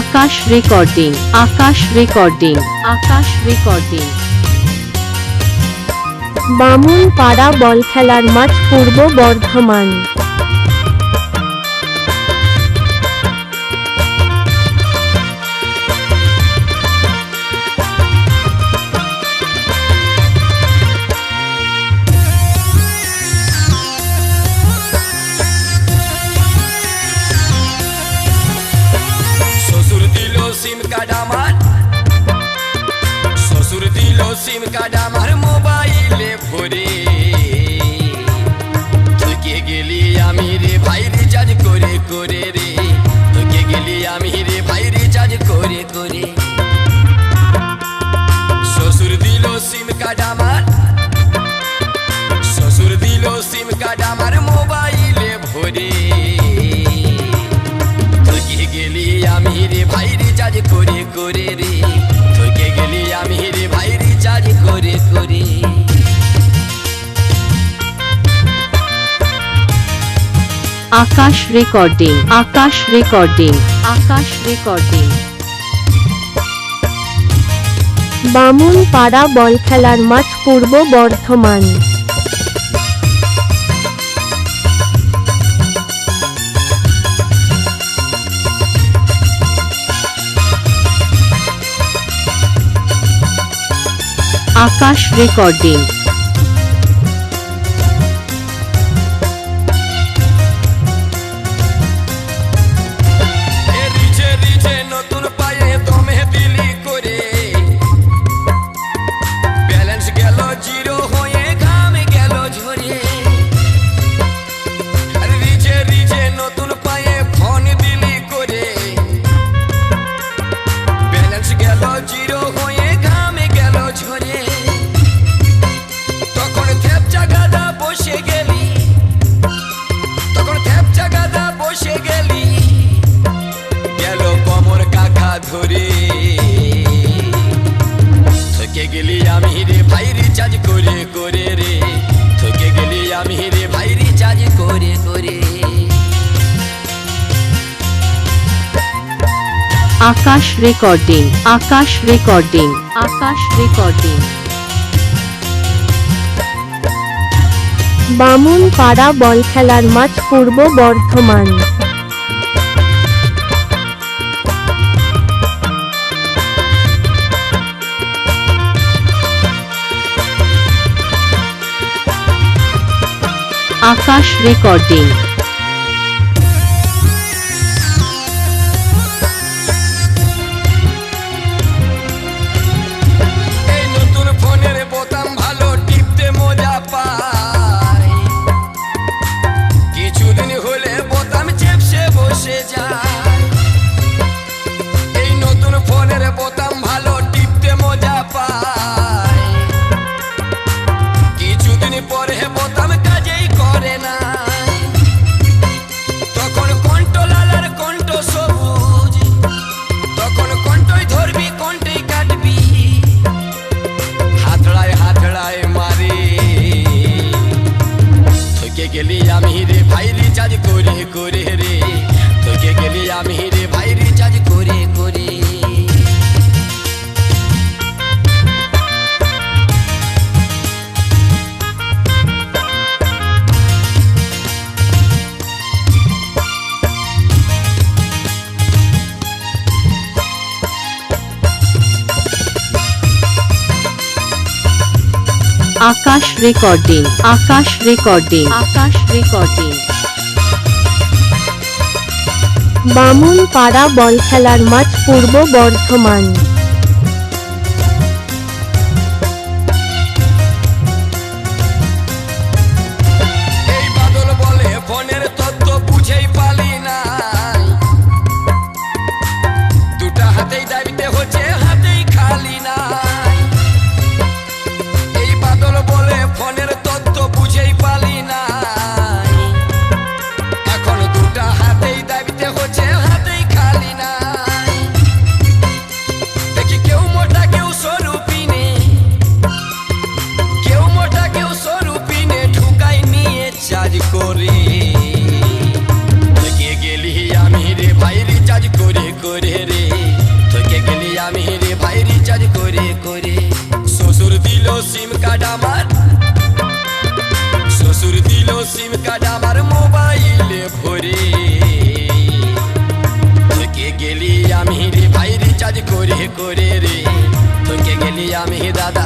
Akash recording Akash recording Akash recording. Bamunpara ball খেলার মাঠ পূর্ব Bardhaman. Card আমার শ্বশুর দিল সিম কার্ড আমার মোবাইলে ভরে। তোকে গেলি আমি রে ভাই, রিচার্জ করে করে রে। তোকে গেলি আমি রে ভাই, রিচার্জ করে করে। Akash recording Akash recording Akash recording. Bamunpara ball খেলার মাঠ পূর্ব বর্ধমান। আকাশ রেকর্ডিং। কাকা ধরে থেকে গেলি আমি রে ভাই রিচার্জ করে করে রে। থেকে গেলি আমি রে ভাই রিচার্জ করে করে। Akash recording Akash recording Akash recording Bamunpara ball খেলার মাঠ Purba Bardhaman. Akash recording. Akash recording Akash recording Akash recording. Bamunpara ball খেলার মাঠ পূর্ব বর্ধমান। রিচার্জ করে করে। শ্বশুর দিল সিম কার্ড আমার। শ্বশুর দিল সিম কার্ড আমার মোবাইলে ভরে। থেকে গেলি আমি রে ভাই রিচার্জ করে করে রে। থেকে গেলি আমি দাদা